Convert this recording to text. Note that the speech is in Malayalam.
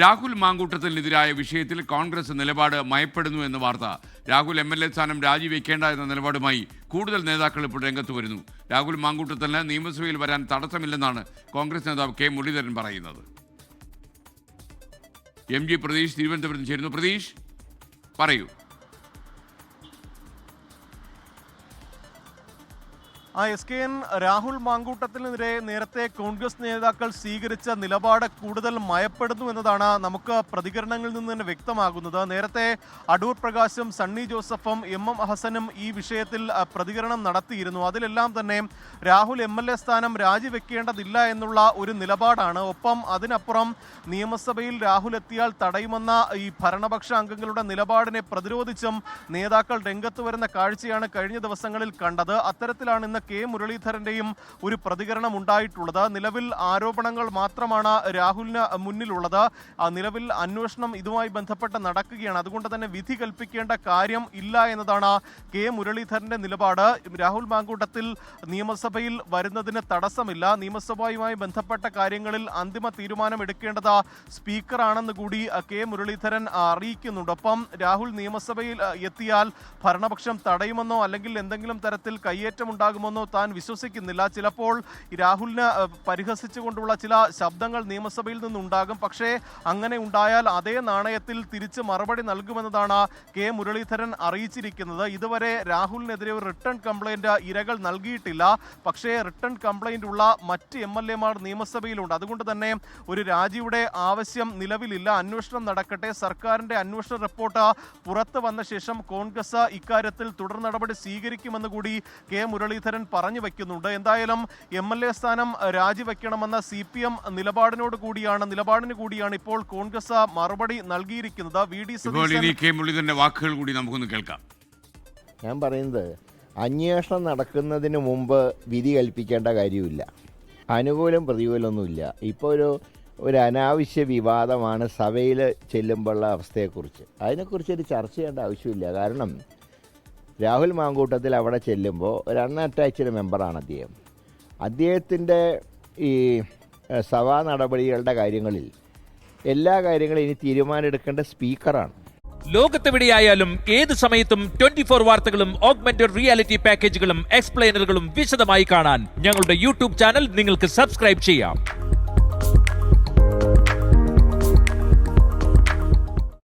രാഹുൽ മാങ്കൂട്ടത്തിനെതിരായ വിഷയത്തിൽ കോൺഗ്രസ് നിലപാട് മയപ്പെടുന്നു എന്ന വാർത്ത. രാഹുൽ എം എൽ എ സ്ഥാനം രാജിവെക്കേണ്ട എന്ന നിലപാടുമായി കൂടുതൽ നേതാക്കൾ ഇപ്പോൾ രംഗത്ത് വരുന്നു. രാഹുൽ മാങ്കൂട്ടത്തിന് നിയമസഭയിൽ വരാൻ തടസ്സമില്ലെന്നാണ് കോൺഗ്രസ് നേതാവ് കെ മുരളീധരൻ പറയുന്നത്. എം ജി പ്രതീഷ് തിരുവനന്തപുരത്ത് ചേരുന്നു. പ്രതീഷ് പറയൂ. ആ എസ് കെ എൻ രാഹുൽ മാങ്കൂട്ടത്തിനെതിരെ നേരത്തെ കോൺഗ്രസ് നേതാക്കൾ സ്വീകരിച്ച നിലപാട് കൂടുതൽ മയപ്പെടുന്നു എന്നതാണ് നമുക്ക് പ്രതികരണങ്ങളിൽ നിന്ന് തന്നെ വ്യക്തമാകുന്നത്. നേരത്തെ അടൂർ പ്രകാശും സണ്ണി ജോസഫും എം എം ഹസനും ഈ വിഷയത്തിൽ പ്രതികരണം നടത്തിയിരുന്നു. അതിലെല്ലാം തന്നെ രാഹുൽ എം എൽ എ സ്ഥാനം രാജിവെക്കേണ്ടതില്ല എന്നുള്ള ഒരു നിലപാടാണ്. ഒപ്പം അതിനപ്പുറം നിയമസഭയിൽ രാഹുൽ എത്തിയാൽ തടയുമെന്ന ഈ ഭരണപക്ഷ അംഗങ്ങളുടെ നിലപാടിനെ പ്രതിരോധിച്ചും നേതാക്കൾ രംഗത്ത് വരുന്ന കാഴ്ചയാണ് കഴിഞ്ഞ ദിവസങ്ങളിൽ കണ്ടത്. അത്തരത്തിലാണ് ഇന്ന് കെ മുരളീധരന്റെയും ഒരു പ്രതികരണം ഉണ്ടായിട്ടുള്ളത് നിലവിൽ ആരോപണങ്ങൾ മാത്രമാണ് രാഹുലിന് മുന്നിലുള്ളത്. നിലവിൽ അന്വേഷണം ഇതുമായി ബന്ധപ്പെട്ട് നടക്കുകയാണ്. അതുകൊണ്ട് തന്നെ വിധി കൽപ്പിക്കേണ്ട കാര്യം ഇല്ല എന്നതാണ് കെ മുരളീധരന്റെ നിലപാട്. രാഹുൽ മാങ്കൂട്ടത്തിൽ നിയമസഭയിൽ വരുന്നതിന് തടസ്സമില്ല. നിയമസഭയുമായി ബന്ധപ്പെട്ട കാര്യങ്ങളിൽ അന്തിമ തീരുമാനം എടുക്കേണ്ടത് സ്പീക്കറാണെന്ന് കൂടി കെ മുരളീധരൻ അറിയിക്കുന്നുണ്ടൊപ്പം രാഹുൽ നിയമസഭയിൽ എത്തിയാൽ ഭരണപക്ഷം തടയുമെന്നോ അല്ലെങ്കിൽ എന്തെങ്കിലും തരത്തിൽ കയ്യേറ്റം ഉണ്ടാകുമെന്നോ താൻ വിശ്വസിക്കുന്നില്ല. ചിലപ്പോൾ രാഹുലിനെ പരിഹസിച്ചുകൊണ്ടുള്ള ചില ശബ്ദങ്ങൾ നിയമസഭയിൽ നിന്നുണ്ടാകും. പക്ഷേ അങ്ങനെ ഉണ്ടായാൽ അതേ നാണയത്തിൽ തിരിച്ച് മറുപടി നൽകുമെന്നതാണ് കെ. മുരളീധരൻ അറിയിച്ചിരിക്കുന്നത്. ഇതുവരെ രാഹുലിനെതിരെ ഒരു റിട്ടേൺ കംപ്ലൈന്റ് ഇരകൾ നൽകിയിട്ടില്ല. പക്ഷേ റിട്ടേൺ കംപ്ലൈന്റ് ഉള്ള മറ്റ് എം എൽ എമാർ നിയമസഭയിലുണ്ട്. അതുകൊണ്ട് തന്നെ ഒരു രാജിയുടെ ആവശ്യം നിലവിലില്ല. അന്വേഷണം നടക്കട്ടെ. സർക്കാരിന്റെ അന്വേഷണ റിപ്പോർട്ട് പുറത്തു വന്ന ശേഷം കോൺഗ്രസ് ഇക്കാര്യത്തിൽ തുടർ നടപടി സ്വീകരിക്കുമെന്ന് കൂടി കെ. മുരളീധരൻ പറഞ്ഞു വയ്ക്കുന്നുണ്ട് എന്തായാലും എം എൽ എ സ്ഥാനം രാജിവെക്കണമെന്ന സി പി എം നിലപാടിനോട് കൂടിയാണ് നിലപാടിന് കൂടിയാണ് ഇപ്പോൾ കോൺഗ്രസ് മറുപടി നൽകിയിരിക്കുന്നത്. വി ഡി ഇപ്പോൾ സതീശൻ വാക്കുകൾ കൂടി നമുക്കൊന്ന് കേൾക്കാം. ഞാൻ പറയുന്നത് അന്വേഷണം നടക്കുന്നതിന് മുമ്പ് വിധി കൽപ്പിക്കേണ്ട കാര്യമില്ല. അനുകൂലം പ്രതികൂലമൊന്നുമില്ല. ഇപ്പോൾ ഒരു ഒരു അനാവശ്യ വിവാദമാണ് സഭയിൽ ചെല്ലുമ്പോഴുള്ള അവസ്ഥയെക്കുറിച്ച്. അതിനെക്കുറിച്ച് ഒരു ചർച്ച ചെയ്യേണ്ട ആവശ്യമില്ല. കാരണം രാഹുൽ മാങ്കൂട്ടത്തിൽ അവിടെ ചെല്ലുമ്പോൾ ഒരു അൺഅറ്റാച്ച്ഡ് മെമ്പറാണ് അദ്ദേഹം. അദ്ദേഹത്തിന്റെ ഈ സഭാ നടപടികളുടെ കാര്യങ്ങളിൽ എല്ലാ കാര്യങ്ങളും ഇനി തീരുമാനമെടുക്കേണ്ട സ്പീക്കറാണ്. ലോകത്തെവിടെയായാലും ഏത് സമയത്തും ട്വന്റി ഫോർ വാർത്തകളും ഓഗ്മെന്റഡ് റിയാലിറ്റി പാക്കേജുകളും എക്സ്പ്ലെയിനറുകളും വിശദമായി കാണാൻ ഞങ്ങളുടെ യൂട്യൂബ് ചാനൽ നിങ്ങൾക്ക് സബ്സ്ക്രൈബ് ചെയ്യാം.